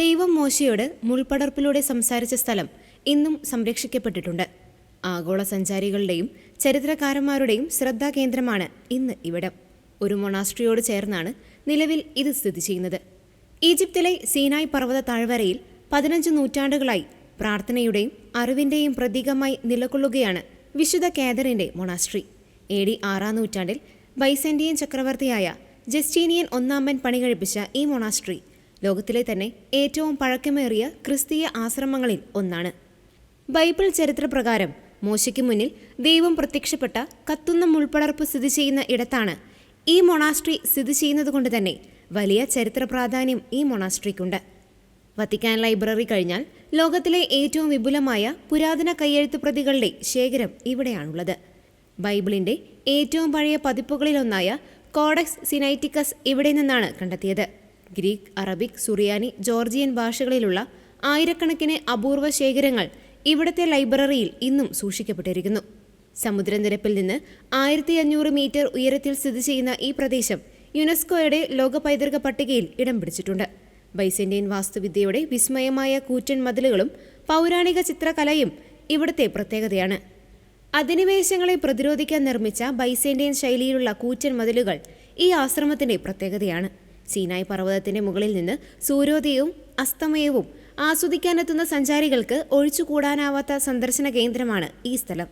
ദൈവം മോശയോട് മുൾപടർപ്പിലൂടെ സംസാരിച്ച സ്ഥലം ഇന്നും സംരക്ഷിക്കപ്പെട്ടിട്ടുണ്ട്. ആഗോള സഞ്ചാരികളുടെയും ചരിത്രകാരന്മാരുടെയും ശ്രദ്ധാകേന്ദ്രമാണ് ഇന്ന് ഇവിടം. ഒരു മൊണാസ്ട്രിയോട് ചേർന്നാണ് നിലവിൽ ഇത് സ്ഥിതി ചെയ്യുന്നത്. ഈജിപ്തിലെ സീനായ് പർവത താഴ്വരയിൽ പതിനഞ്ച് നൂറ്റാണ്ടുകളായി പ്രാർത്ഥനയുടെയും അറിവിന്റെയും പ്രതീകമായി നിലകൊള്ളുകയാണ് വിശുദ്ധ കേദറിന്റെ മൊണാസ്ട്രി. എ ഡി ആറാം നൂറ്റാണ്ടിൽ ബൈസന്റിയൻ ചക്രവർത്തിയായ ജസ്റ്റീനിയൻ ഒന്നാമൻ പണികഴിപ്പിച്ച ഈ മൊണാസ്ട്രി ലോകത്തിലെ തന്നെ ഏറ്റവും പഴക്കമേറിയ ക്രിസ്തീയ ആശ്രമങ്ങളിൽ ഒന്നാണ്. ബൈബിൾ ചരിത്രപ്രകാരം മോശയ്ക്ക് മുന്നിൽ ദൈവം പ്രത്യക്ഷപ്പെട്ട കത്തുന്ന മുൾപ്പടർപ്പ് സ്ഥിതി ചെയ്യുന്ന ഇടത്താണ് ഈ മൊണാസ്ട്രി സ്ഥിതി ചെയ്യുന്നതുകൊണ്ട് തന്നെ വലിയ ചരിത്ര പ്രാധാന്യം ഈ മൊണാസ്ട്രിക്കുണ്ട്. വത്തിക്കാൻ ലൈബ്രറി കഴിഞ്ഞാൽ ലോകത്തിലെ ഏറ്റവും വിപുലമായ പുരാതന കയ്യെഴുത്ത് പ്രതികളുടെ ശേഖരം ഇവിടെയാണുള്ളത്. ബൈബിളിന്റെ ഏറ്റവും പഴയ പതിപ്പുകളിലൊന്നായ കോഡക്സ് സിനൈറ്റിക്കസ് ഇവിടെ നിന്നാണ് കണ്ടെത്തിയത്. ഗ്രീക്ക് അറബിക് സുറിയാനി ജോർജിയൻ ഭാഷകളിലുള്ള ആയിരക്കണക്കിന് അപൂർവ ശേഖരങ്ങൾ ഇവിടുത്തെ ലൈബ്രറിയിൽ ഇന്നും സൂക്ഷിക്കപ്പെട്ടിരിക്കുന്നു. സമുദ്രനിരപ്പിൽ നിന്ന് ആയിരത്തി അഞ്ഞൂറ് മീറ്റർ ഉയരത്തിൽ സ്ഥിതി ചെയ്യുന്ന ഈ പ്രദേശം യുനെസ്കോയുടെ ലോക പൈതൃക പട്ടികയിൽ ഇടം പിടിച്ചിട്ടുണ്ട്. ബൈസന്റൈൻ വാസ്തുവിദ്യയുടെ വിസ്മയമായ കൂറ്റൻ മതിലുകളും പൗരാണിക ചിത്രകലയും ഇവിടുത്തെ പ്രത്യേകതയാണ്. അധിനിവേശങ്ങളെ പ്രതിരോധിക്കാൻ നിർമ്മിച്ച ബൈസന്റൈൻ ശൈലിയിലുള്ള കൂറ്റൻ മതിലുകൾ ഈ ആശ്രമത്തിന്റെ പ്രത്യേകതയാണ്. സീനായ് പർവതത്തിന്റെ മുകളിൽ നിന്ന് സൂര്യോദയവും അസ്തമയവും ആസ്വദിക്കാനെത്തുന്ന സഞ്ചാരികൾക്ക് ഒഴിച്ചുകൂടാനാവാത്ത സന്ദർശന കേന്ദ്രമാണ് ഈ സ്ഥലം.